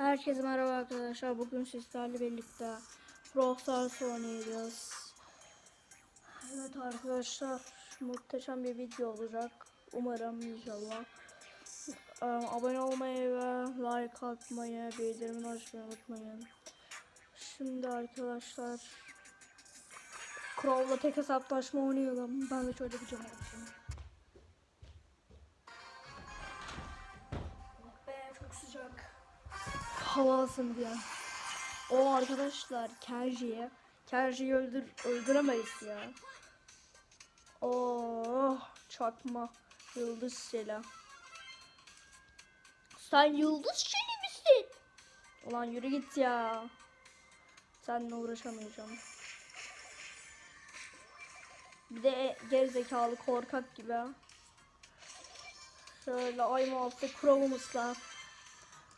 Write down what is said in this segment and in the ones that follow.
Herkese merhaba arkadaşlar. Bugün sizlerle birlikte Brawl Stars oynayacağız. Evet arkadaşlar, muhteşem bir video olacak. Umarım inşallah. Ee, abone olmayı ve like atmayı, bildirimini açmayı unutmayın. Şimdi arkadaşlar, Crow'la tek hesaplaşma oynayalım. Ben de şöyle bir cam açayım. Hava ısındı ya. O arkadaşlar Kenji'ye. Kenji'yi öldür öldüremeyiz ya. Oh çakma yıldız şela. Sen yıldız şeli misin? Ulan yürü git ya. Seninle uğraşamayacağım. Bir de gerizekalı korkak gibi. Şöyle ay muhafızı Crow'umuzla.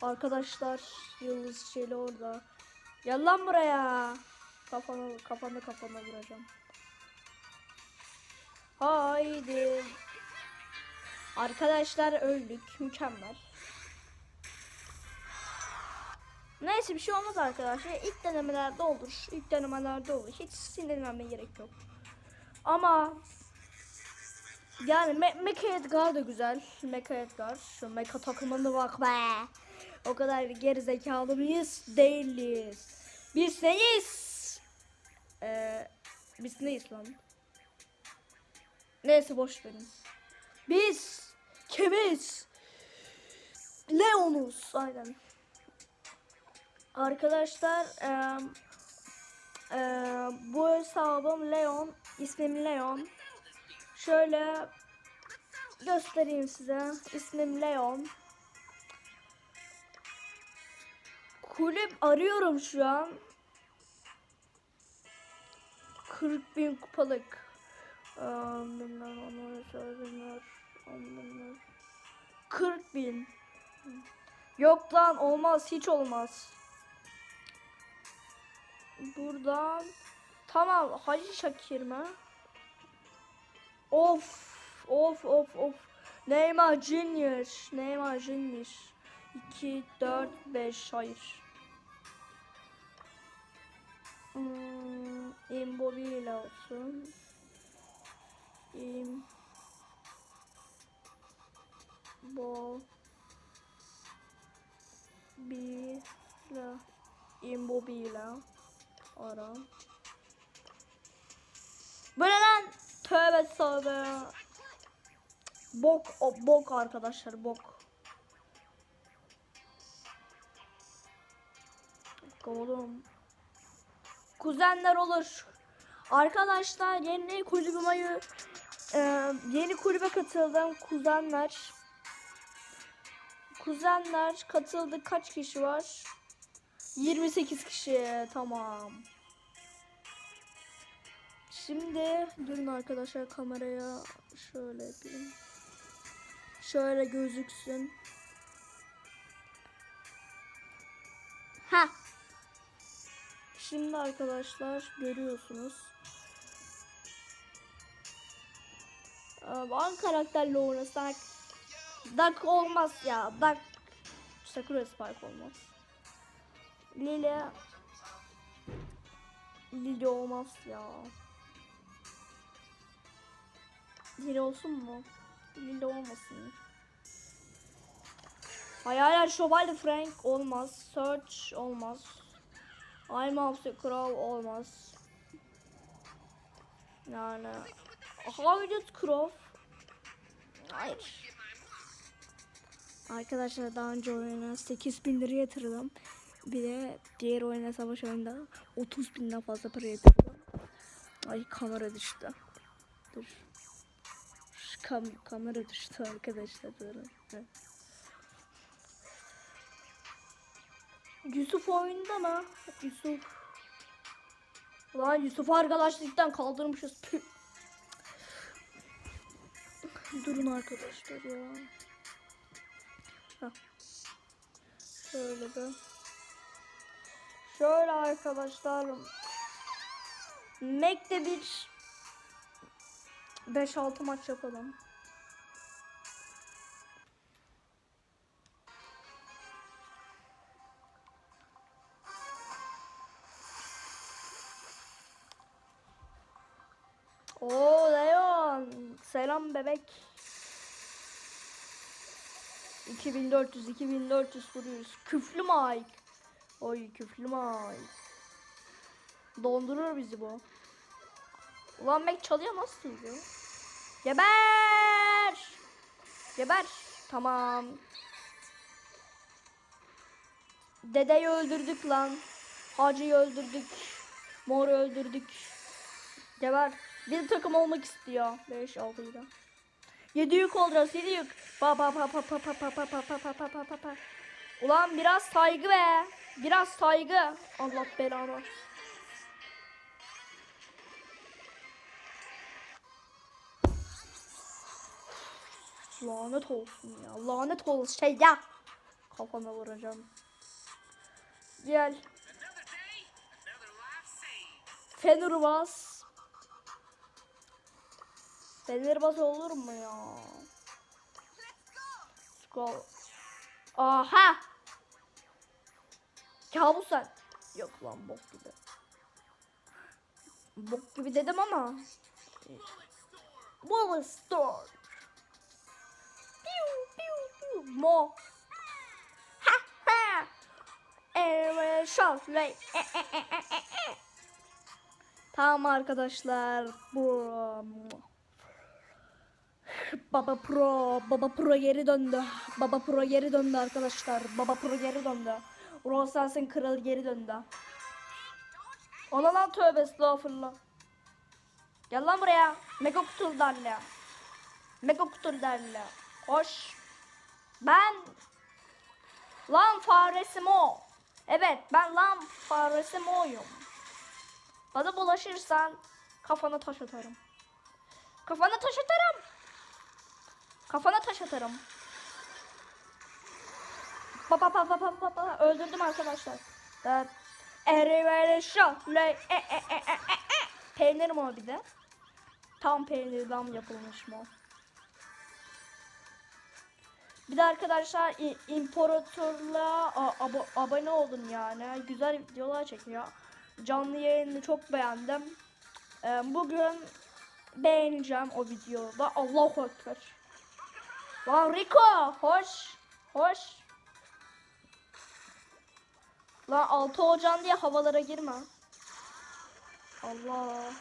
Arkadaşlar Yıldız Şeli orada. Gel lan buraya. Kafanı kafanı kafana vuracağım. Haydi. Arkadaşlar öldük. Mükemmel. Neyse bir şey olmaz arkadaşlar. İlk denemelerde olur. İlk denemelerde olur. Hiç sinirlenmeye gerek yok. Ama yani Me Mecha Edgar da güzel. Mecha Edgar. Şu Mecha takımına bak be. O kadar zekalı mıyız? Değiliz. Biz neyiz? Ee, biz neyiz lan? Neyse boş verin. Biz kimiz? Leonus. Aynen. Arkadaşlar eee eee, bu hesabım Leon. ismim Leon. Şöyle göstereyim size. İsmim Leon. Kulüp arıyorum şu an. 40 bin kupalık. Aa, Binler, onlar, binler, binler. 40 bin. Yok lan olmaz hiç olmaz. Buradan tamam Hacı Şakir mi? Of of of of. Neymar Junior. Neymar Junior. 2 4 5 hayır. Hmm, olsun. Im Bo Bila Immobile Ara Bu ne lan? Tövbe tövbe. Bok o bok arkadaşlar bok. Oğlum. Kuzenler olur. Arkadaşlar yeni kulübüme e, yeni kulübe katıldım. Kuzenler. Kuzenler katıldı. Kaç kişi var? 28 kişi. Tamam. Şimdi durun arkadaşlar kameraya şöyle yapayım. Şöyle gözüksün. Ha. Şimdi arkadaşlar görüyorsunuz. An karakterle oynasak Duck olmaz ya. Duck Sakura Spike olmaz. Lili Lili olmaz ya. Lili olsun mu? Lili olmasın. Hayaller Şövalye Frank olmaz. Search olmaz. I'm the Crow olmaz. Yani Howard Crow Hayır. Arkadaşlar daha önce oyuna 8000 lira yatırdım. Bir de diğer oyuna savaş oyunda 30 binden fazla para yatırdım. Ay kamera düştü. Dur. Şu kam kamera düştü arkadaşlar. Durun. Evet. Yusuf oyunda mı? Yusuf. Lan Yusuf arkadaşlıktan kaldırmışız. Durun arkadaşlar ya. Şöyle de. Şöyle arkadaşlar. Mac'de bir 5-6 maç yapalım. Selam bebek. 2400 2400 vuruyoruz. Küflü Mike. Oy küflü Mike. Dondurur bizi bu. Ulan Mac çalıyor nasıl çalıyor? Geber! Geber. Tamam. Dedeyi öldürdük lan. Hacı'yı öldürdük. Mor'u öldürdük. Geber. Bir takım olmak istiyor. 5 6 7. 7 yük olacağız 7 yük. Pa pa pa pa pa pa pa pa pa pa pa pa pa pa. Ulan biraz saygı be. Biraz saygı. Allah belanı. Lanet olsun ya. Lanet olsun şey ya. Kafana vuracağım. Gel. Another Fenerbahçe. Fenerbahçe olur mu ya? Skol. Aha. Kabus sen. Yok lan bok gibi. Bok gibi dedim ama. Bullet Storm. Piu piu piu. Mo. Ha ha. Evet, şaflay. E, e, e, e, e, e. Tamam arkadaşlar. Bu Baba Pro, Baba Pro geri döndü. Baba Pro geri döndü arkadaşlar. Baba Pro geri döndü. Rosens'in kralı geri döndü. Ona lan tövbe estağfurullah. Gel lan buraya. Mega kutul derle. Mega kutul derle. Hoş. Ben lan faresi Mo. Evet ben lan faresi Mo'yum. Bana bulaşırsan kafana taş atarım. Kafana taş atarım. Kafana taş atarım. Pa pa pa pa pa pa pa. Öldürdüm arkadaşlar. Da Erivere şöyle e e e e e e. Peynir mi bir de? Tam peynirden yapılmış mı? Bir de arkadaşlar imparatorluğa a- abo- abone olun yani. Güzel videolar çekiyor. Canlı yayını çok beğendim. Ee, bugün beğeneceğim o videoda. Allahu Ekber. Lan Rico hoş. Hoş. Lan altı olacaksın diye havalara girme. Allah.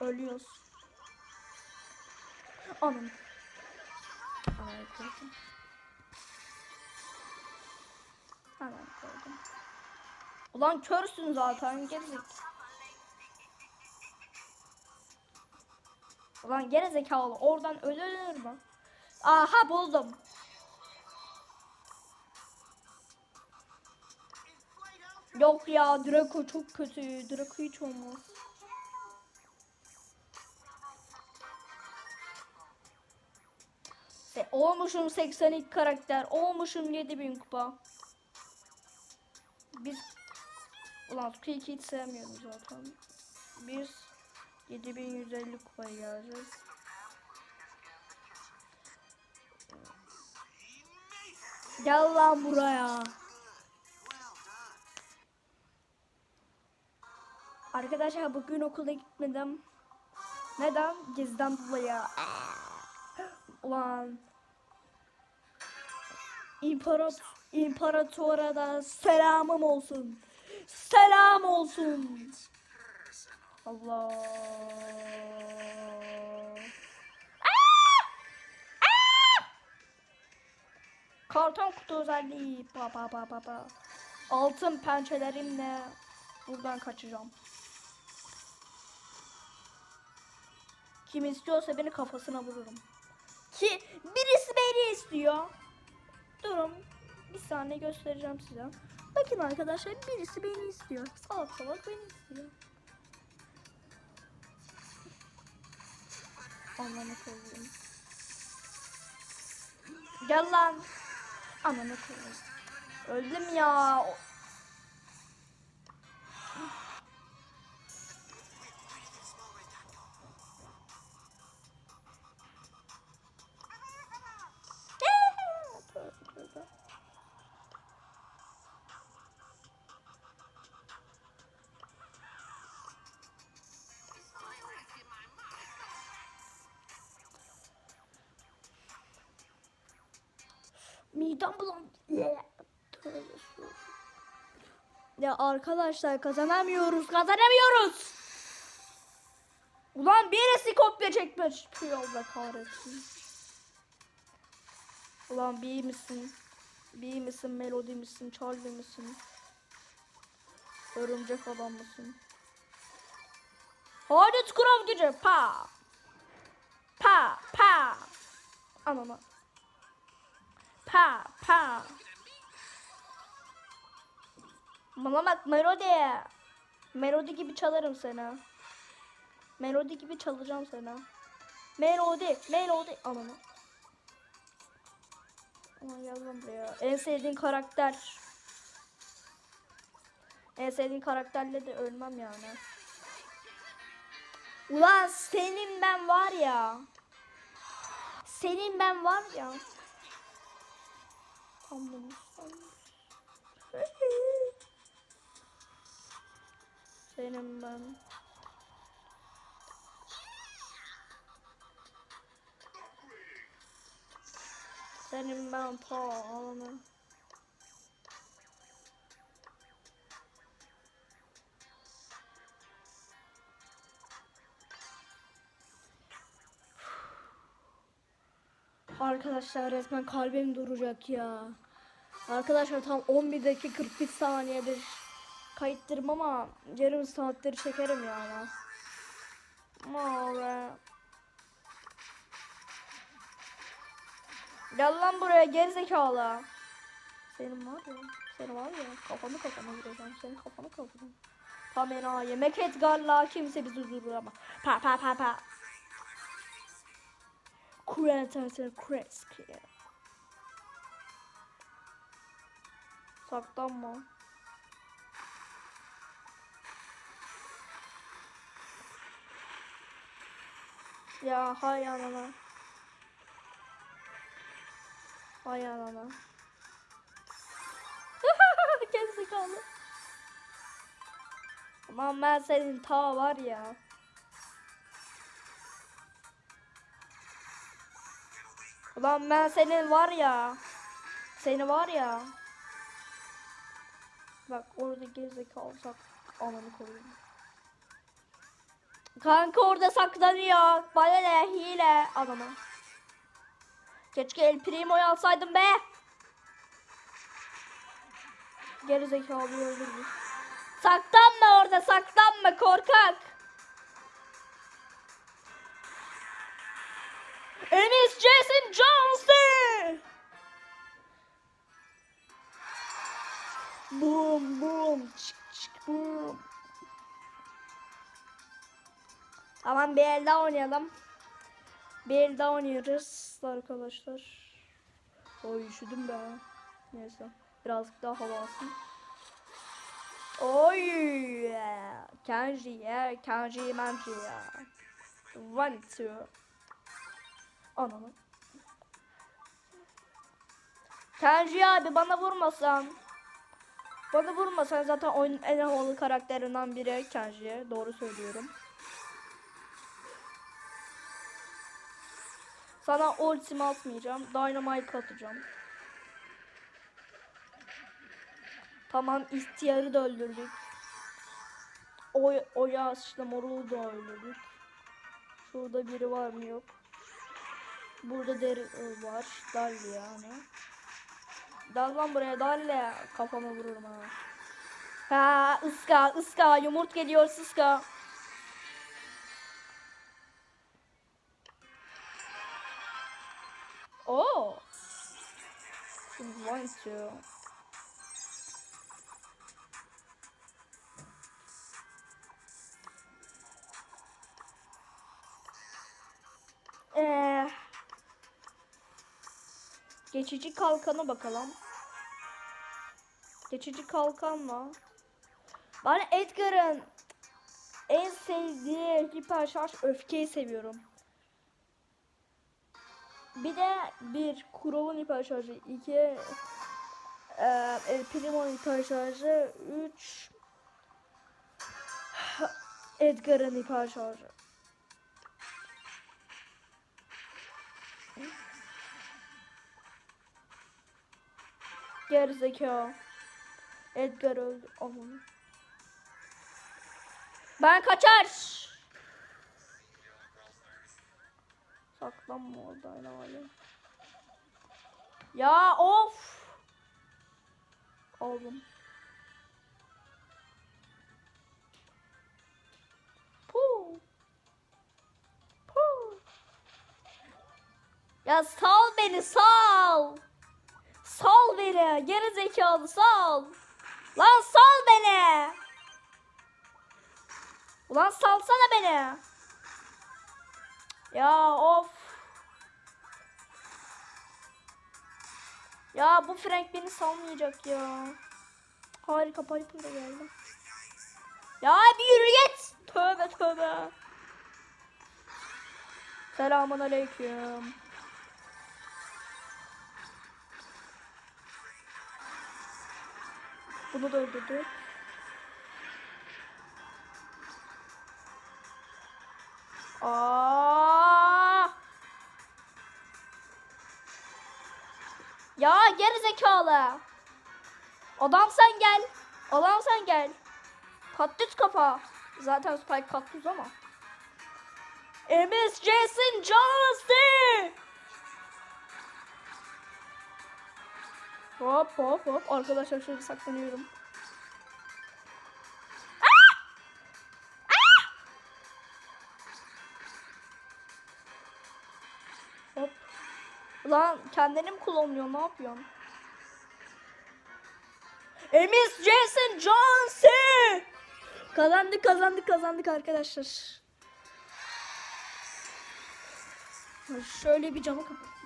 Ölüyoruz. Anam. Anam koydum. Anam koydum. Ulan körsün zaten gerizek. Ulan gerizekalı oradan ölür mü? Aha buldum. Yok ya Draco çok kötü. Draco hiç olmaz. Se olmuşum 82 karakter. Olmuşum 7000 kupa. Biz Ulan Squeak'i hiç sevmiyorum zaten. Biz 7150 kupaya geleceğiz. Gel lan buraya. Arkadaşlar bugün okula gitmedim. Neden? Gezden dolayı. Ulan. İmparat İmparatora da selamım olsun. Selam olsun. Allah. Karton kutu özelliği. Ba ba ba ba ba. Altın pençelerimle buradan kaçacağım. Kim istiyorsa beni kafasına vururum. Ki birisi beni istiyor. Durun. Bir saniye göstereceğim size. Bakın arkadaşlar birisi beni istiyor. Salak salak beni istiyor. Ananı koyayım. Gel lan. Ananı koyayım. Öldüm ya. Arkadaşlar kazanamıyoruz. Kazanamıyoruz. Ulan birisi kopya çekmiş. Tüy Allah kahretsin. Ulan bir misin? Bir misin? Melody misin? Charlie misin? Örümcek adam mısın? Hadi Scrum gücü. Pa. Pa. Pa. Anana. Pa. Pa. Bana bak Melody. Melody gibi çalarım seni. Melody gibi çalacağım seni. Melody. Melody. Anana. Aman lan buraya. En sevdiğin karakter. En sevdiğin karakterle de ölmem yani. Ulan senin ben var ya. Senin ben var ya. Tam Senin ben. Senin ben ananı. Arkadaşlar resmen kalbim duracak ya. Arkadaşlar tam 11 dakika 41 saniyedir kayıttırım ama yarım saattir çekerim yani. Mağara. Gel lan buraya gerizekalı. Senin var ya. Senin var ya. Kafanı kafana vuracağım. Senin kafanı kafana. Pamela yemek et galla kimse bizi durduramaz. Pa pa pa pa. Kurentansı kreski. Saklanma. Ya hay anana. Hay anana. Gerizekalı. Aman ben senin ta var ya. Ulan ben senin var ya. Seni var ya. Bak orada gerizekalı sak ananı koyayım. Kanka orada saklanıyor. Bana ne hile adama. Keşke El Primo'yu alsaydım be. Gerizekalı öldürdü. Saklanma orada saklanma korkak. Enis Jason Johnson. Tamam bir el daha oynayalım. Bir el daha oynuyoruz arkadaşlar. Oy üşüdüm be. Neyse birazcık daha hava alsın. Oy. Kanji ya kanji manji ya. One two. Ananı. Kanji abi bana vurmasan. Bana vurmasan zaten oyunun en havalı karakterinden biri Kenji. Doğru söylüyorum. Sana ultimi atmayacağım. Dynamite atacağım. Tamam ihtiyarı da öldürdük. O, Oya işte morulu da öldürdük. Şurada biri var mı yok. Burada deri e, var. Dalli yani. Dal lan buraya dalle. Kafama vururum ha. Ha ıska ıska yumurt geliyor ıska. One two. Ee, geçici kalkana bakalım. Geçici kalkan mı? Ben Edgar'ın en sevdiği hiper şarj öfkeyi seviyorum. Bir de bir Kurov'un hiper şarjı, iki e, El Primo'nun hiper şarjı, üç Edgar'ın hiper şarjı. Gerizekalı. Edgar öldü. Aman. Ben kaçar. Saklanma orada hala. Ya of. Aldım. Puh. Puh. Ya sal beni sal. Sal beni. Geri zekalı sal. Lan sal beni. Ulan salsana beni. Ya of. Ya bu Frank beni salmayacak ya. Harika Piper da geldi. Ya bir yürü git. Tövbe tövbe. Selamun aleyküm. Bunu da öldürdük. Aa! Ya geri zekalı. Adam sen gel. Adam sen gel. Kaktüs kafa. Zaten Spike kaktüs ama. Emis Jason Johnson. Hop hop hop. Arkadaşlar şöyle saklanıyorum. Aa! Hop. Lan kendini mi klonluyor? Ne yapıyorsun? Emis Jason Johnson. Kazandık kazandık kazandık arkadaşlar. Şöyle bir camı kapatayım.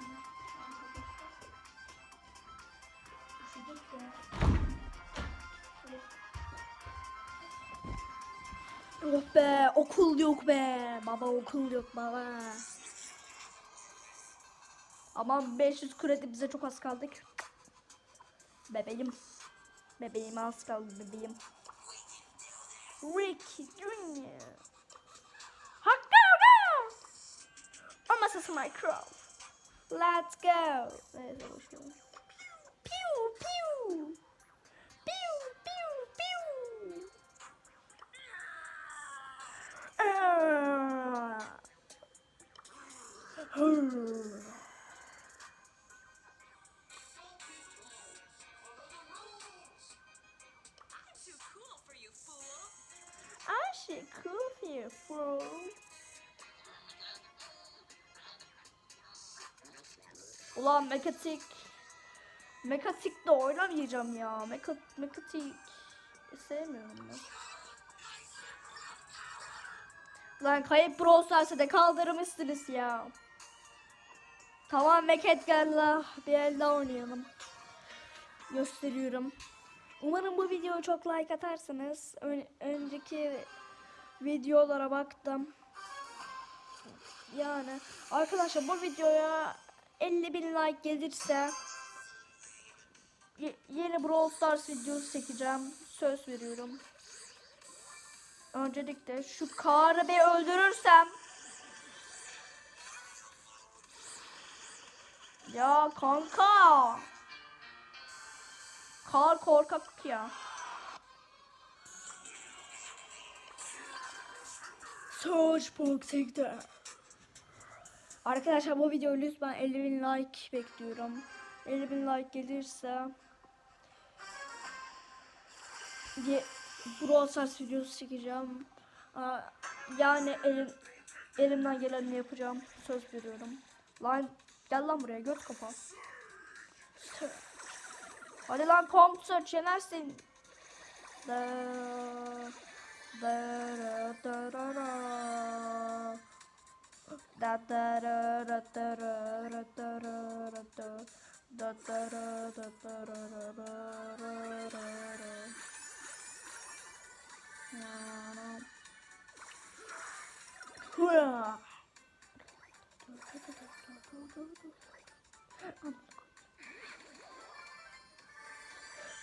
Oh be okul yok be. Baba okul yok baba. Aman 500 kredi bize çok az kaldık. Bebeğim. Bebeğim az kaldı bebeğim. Ricky Junior. Hakkı go! Olmasa Minecraft. Let's go. Neyse boşverin. Piu Ulan mekatik. Mekatik de oynamayacağım ya. Meka, mekatik. Sevmiyorum ben. Lan kayıp Brawl da kaldırmışsınız ya. Tamam Meket gel la. Bir el daha oynayalım. Gösteriyorum. Umarım bu videoya çok like atarsınız. Ön- önceki videolara baktım. Yani arkadaşlar bu videoya 50 bin like gelirse ye- yeni Brawl Stars videosu çekeceğim. Söz veriyorum. Öncelikle şu Karı Bey öldürürsem Ya kanka Kar korkak ya. Search Protector. Arkadaşlar bu videoyu lütfen 50 bin like bekliyorum. 50 bin like gelirse ye, Brawl videosu çekeceğim. Yani elim, elimden geleni yapacağım. Söz veriyorum. Lan gel lan buraya göt kafa. Hadi lan pump search yenersin. Da da da da da da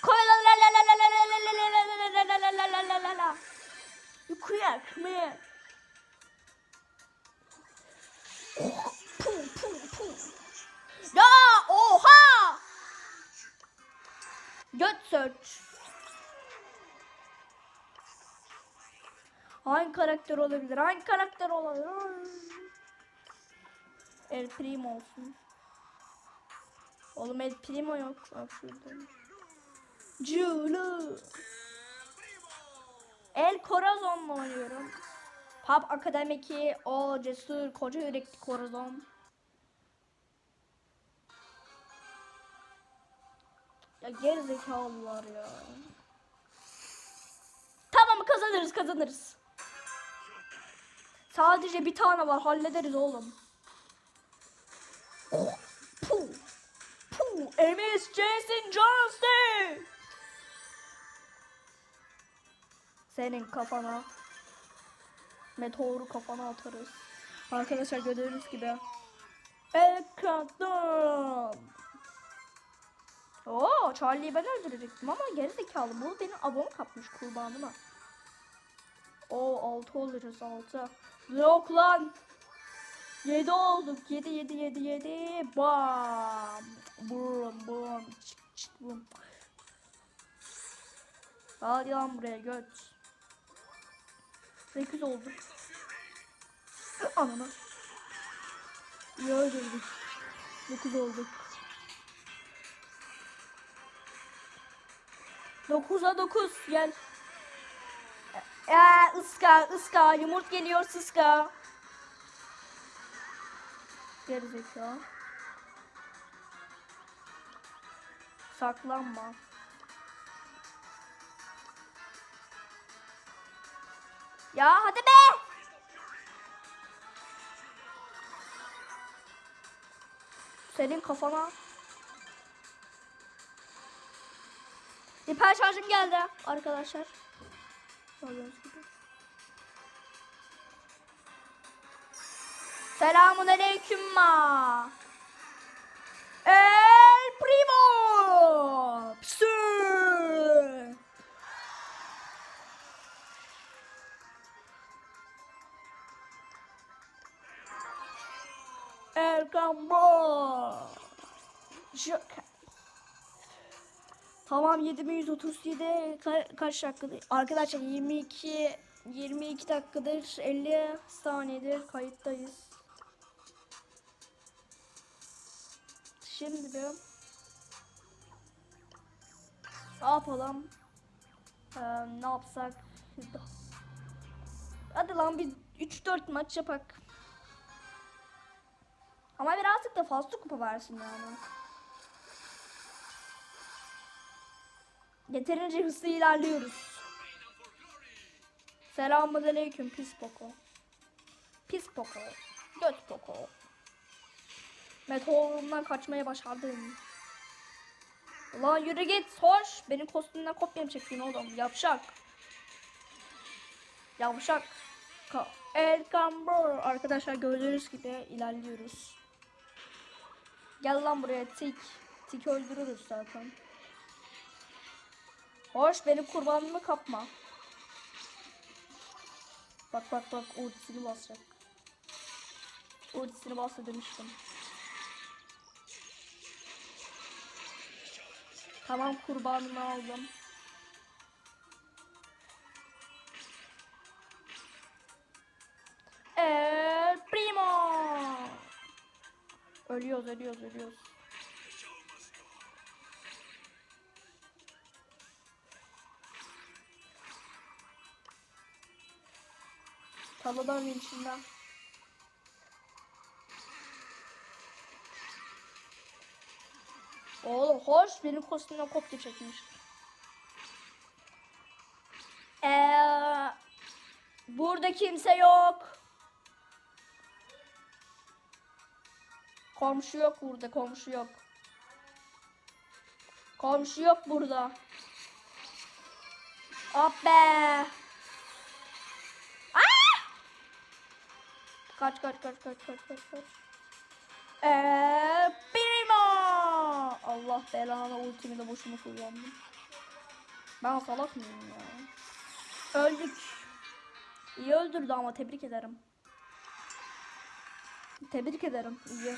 Koy la la la la la la la la la la la la la la la la la here. Pum pum pum. Ya oha! Göç. Hangi karakter olabilir? Hangi karakter olabilir? El Primo olsun. Oğlum El Primo yok. Bak şurada. Julu. El Corazon'la oynuyorum. Pub Akademi 2 o cesur koca yürekli Corazon. Ya gerizekalılar ya. Tamam kazanırız kazanırız. Sadece bir tane var hallederiz oğlum. Oh, puh, puh, Emis Jason Johnson. Senin kafana. Meteoru kafana atarız. Arkadaşlar gördüğünüz gibi. Ekrandan. Oo, Charlie'yi ben öldürecektim ama gerizekalı bu benim abamı kapmış kurbanıma. O 6 oluruz 6. Yok lan. 7 olduk. 7 7 7 7. Bam. Bum bum. Çık çık bum. Hadi lan buraya göt. 8 olduk. Anana. İyi öldürdük. 9 olduk. 9'a 9 gel. Ya ıska ıska yumurt geliyor sıska. Gerizekalı. Saklanma. Ya hadi be. Senin kafana. Hiper şarjım geldi arkadaşlar. Selamun aleyküm ma. El Joker. Tamam 7137 ka- kaç dakikadır? Arkadaşlar 22 22 dakikadır 50 saniyedir kayıttayız. Şimdi bir ne yapalım? Ee, ne yapsak? Hadi lan bir 3-4 maç yapak. Ama birazcık da fazla kupa versin yani. Yeterince hızlı ilerliyoruz. Selamun aleyküm pis poko. Pis poko. Göt poko. Meteorumdan kaçmaya başardım. Ulan yürü git hoş. Benim kostümden kopya mı çektin oğlum? Yavşak. Yavşak. El Gambor. Arkadaşlar gördüğünüz gibi ilerliyoruz. Gel lan buraya tik. Tik öldürürüz zaten. Hoş benim kurbanımı kapma. Bak bak bak ultisini basacak. Ultisini bastı demiştim. Tamam kurbanımı aldım. El primo. Ölüyoruz ölüyoruz ölüyoruz. Taladan vinçinden. Oğlum hoş benim kostümden kopya çekmiş. Ee, burada kimse yok. Komşu yok burada komşu yok. Komşu yok burada. Hop be. Kaç kaç kaç kaç kaç kaç kaç. Eee primo. Allah belanı ultimi de boşuna kullandım. Ben salak mıyım ya? Öldük. İyi öldürdü ama tebrik ederim. Tebrik ederim. İyi.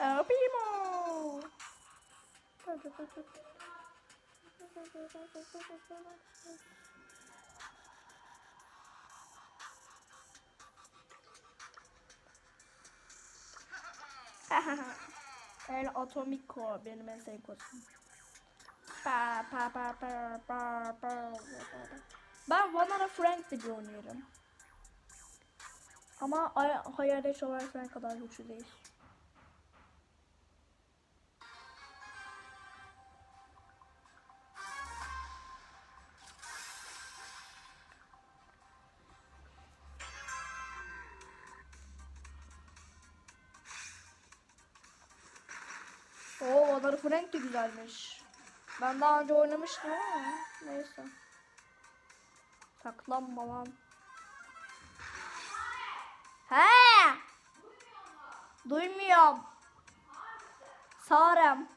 Eee primo. El Atomic Core benim en sevdiğim kostüm. Pa pa pa pa pa pa. Ben Vanara Frank bir oynuyorum. Ama Ay- Hayalet Şövalye Frank kadar güçlü değil. Güzelmiş. Ben daha önce oynamıştım ama neyse. Saklanma lan. He! Duymuyorum. Sarem.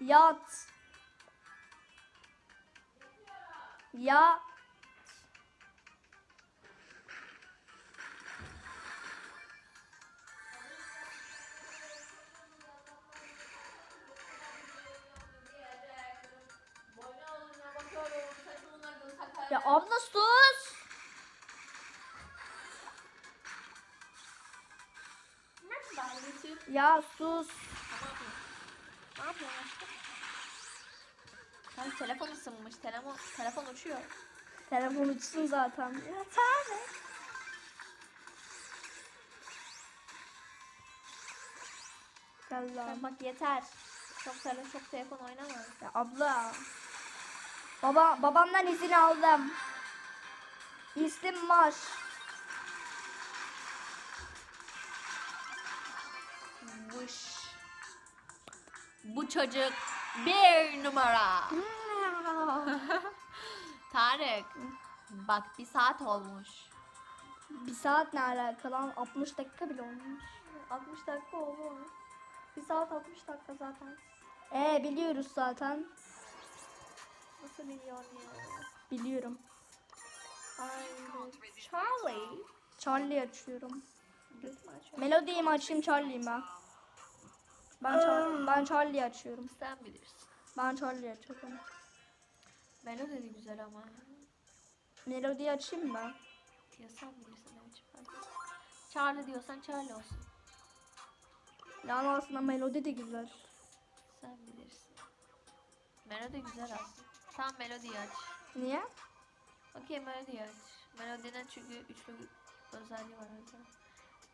Yat. Ya. Ya sus. Ne yapıyorsun aşkım? Ay telefon ısınmış. Telefon, telefon uçuyor. Telefon uçsun zaten. Ya Sen lan. bak yeter. Çok tele çok telefon oynama. Ya abla. Baba babamdan izin aldım. İstim var. Vış. Bu çocuk bir numara. Tarık. Bak bir saat olmuş. Bir saat ne alakalı lan? 60 dakika bile olmuş. 60 dakika oldu. Bir saat 60 dakika zaten. Ee biliyoruz zaten. Nasıl biliyorsun ya? Biliyorum. Charlie. Charlie açıyorum. Melodiyi mi açayım Charlie'yi ben? Ben, Char- ben Charlie açıyorum. Sen bilirsin. Ben Charlie açıyorum. Melodi de güzel ama. Melodiyi açayım mı? Ya sen bilirsin fark etmez. Charlie diyorsan Charlie olsun. Yani aslında melodi de güzel. Sen bilirsin. Melodi güzel aslında. Tam melodiyi aç. Niye? Okey melodiyi aç. Melodinin çünkü üçlü özelliği var yüzden.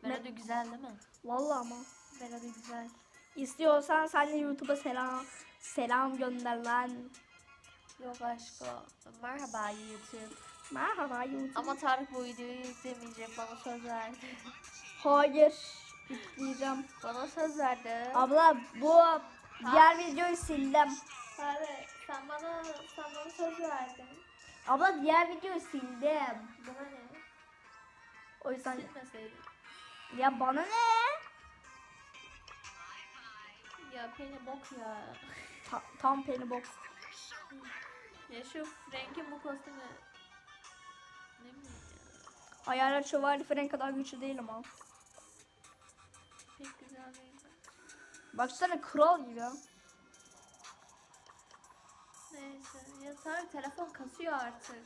Melodi güzel değil mi? Vallahi ama. Melodi güzel. İstiyorsan sen de YouTube'a selam selam gönder lan. Yok aşkım. Merhaba YouTube. Merhaba YouTube. Ama Tarık bu videoyu izlemeyecek. Bana söz verdi. Hayır. Yükleyeceğim. Bana söz verdi. Abla bu diğer videoyu sildim. Tarık sen bana, sen bana söz verdin. Abla diğer videoyu sildim. Bana ne? O yüzden Silmeseydin. ya bana ne? Ya beni bok ya. Ta- tam peni bok. Ya şu Frank'in bu kostümü ne bileyim ya. Hayalet şövalye falan kadar güçlü değil ama. Pek güzel değil. Baksana kral gibi. Neyse. Ya Tarık telefon kasıyor artık.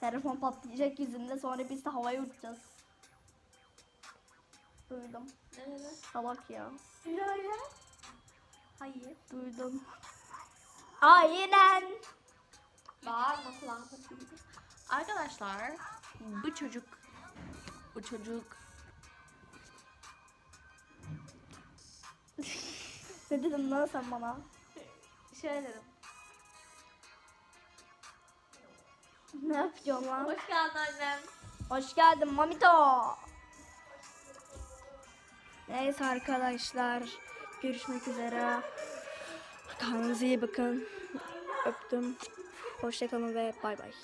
Telefon patlayacak yüzünde sonra biz de havaya uçacağız. Duydum. Ne dedi? Salak ya. Böyle. Hayır. Duydum. Aynen. Bağırma kulağına. Arkadaşlar bu çocuk bu çocuk Ne dedin lan sen bana? şöyle dedim. Ne yapıyorsun lan? Hoş geldin annem. Hoş geldin Mamito. Neyse arkadaşlar. Görüşmek üzere. Kendinize iyi bakın. Öptüm. Hoşçakalın ve bay bay.